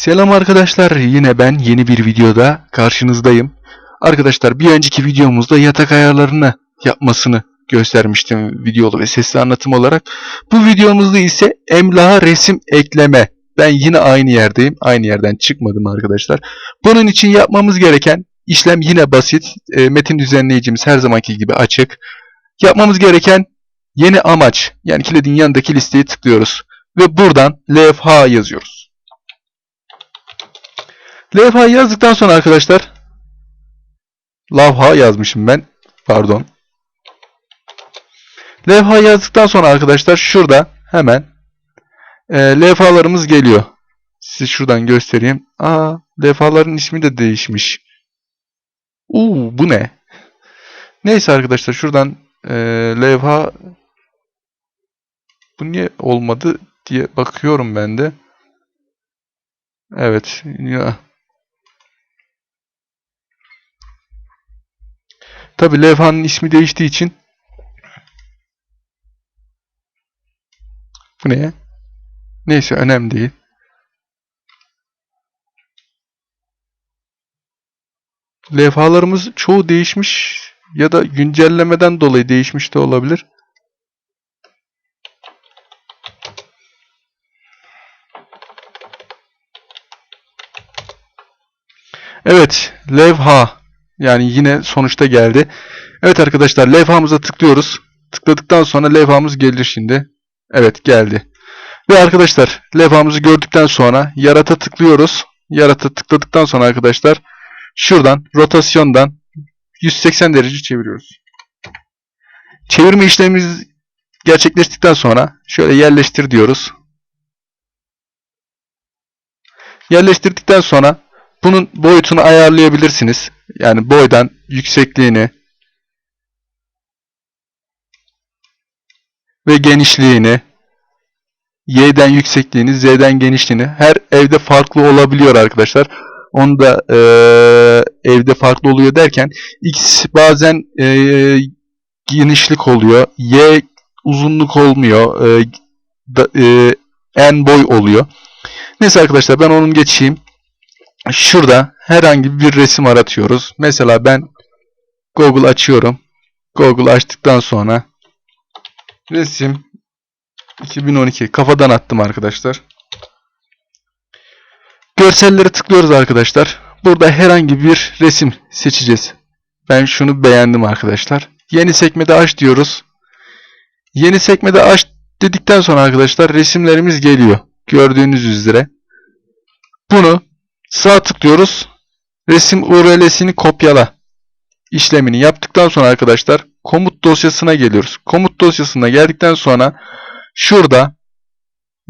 Selam arkadaşlar. Yine ben yeni bir videoda karşınızdayım. Arkadaşlar bir önceki videomuzda yatak ayarlarını yapmasını göstermiştim videolu ve sesli anlatım olarak. Bu videomuzda ise emlaha resim ekleme. Ben yine aynı yerdeyim. Aynı yerden çıkmadım arkadaşlar. Bunun için yapmamız gereken işlem yine basit. E, metin düzenleyicimiz her zamanki gibi açık. Yapmamız gereken yeni amaç yani kilidin yanındaki listeyi tıklıyoruz. Ve buradan levha yazıyoruz. Levha yazdıktan sonra arkadaşlar lavha yazmışım ben. Pardon. Levha yazdıktan sonra arkadaşlar şurada hemen e, levhalarımız geliyor. Size şuradan göstereyim. Aa, levhaların ismi de değişmiş. Uuu bu ne? Neyse arkadaşlar şuradan e, levha bu niye olmadı diye bakıyorum ben de. Evet. Ya. Tabi levhanın ismi değiştiği için bu ne? Neyse önemli değil. Levhalarımız çoğu değişmiş ya da güncellemeden dolayı değişmiş de olabilir. Evet, levha yani yine sonuçta geldi. Evet arkadaşlar levhamıza tıklıyoruz. Tıkladıktan sonra levhamız gelir şimdi. Evet geldi. Ve arkadaşlar levhamızı gördükten sonra yarata tıklıyoruz. Yarata tıkladıktan sonra arkadaşlar şuradan rotasyondan 180 derece çeviriyoruz. Çevirme işlemimiz gerçekleştikten sonra şöyle yerleştir diyoruz. Yerleştirdikten sonra bunun boyutunu ayarlayabilirsiniz. Yani boydan yüksekliğini ve genişliğini y'den yüksekliğini, z'den genişliğini her evde farklı olabiliyor arkadaşlar. Onu da e, evde farklı oluyor derken x bazen e, genişlik oluyor, y uzunluk olmuyor, e, da, e, n boy oluyor. Neyse arkadaşlar ben onun geçeyim. Şurada herhangi bir resim aratıyoruz. Mesela ben Google açıyorum. Google açtıktan sonra resim 2012 kafadan attım arkadaşlar. Görselleri tıklıyoruz arkadaşlar. Burada herhangi bir resim seçeceğiz. Ben şunu beğendim arkadaşlar. Yeni sekmede aç diyoruz. Yeni sekmede aç dedikten sonra arkadaşlar resimlerimiz geliyor. Gördüğünüz üzere. Bunu sağ tıklıyoruz. Resim URL'sini kopyala işlemini yaptıktan sonra arkadaşlar komut dosyasına geliyoruz. Komut dosyasına geldikten sonra şurada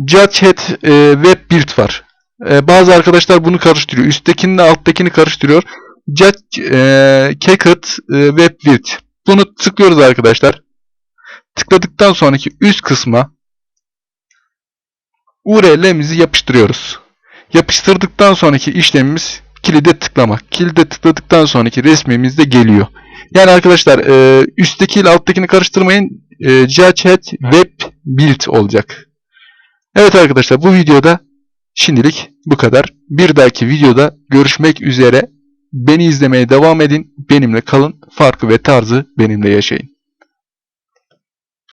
Judgehead e, Web Build var. E, bazı arkadaşlar bunu karıştırıyor. Üsttekinle alttakini karıştırıyor. Judge e, e, Web Build. Bunu tıklıyoruz arkadaşlar. Tıkladıktan sonraki üst kısma URL'mizi yapıştırıyoruz. Yapıştırdıktan sonraki işlemimiz kilide tıklamak. Kilide tıkladıktan sonraki resmimiz de geliyor. Yani arkadaşlar e, üstteki ile alttakini karıştırmayın. E, Judgehead Web Build olacak. Evet arkadaşlar bu videoda şimdilik bu kadar. Bir dahaki videoda görüşmek üzere. Beni izlemeye devam edin. Benimle kalın. Farkı ve tarzı benimle yaşayın.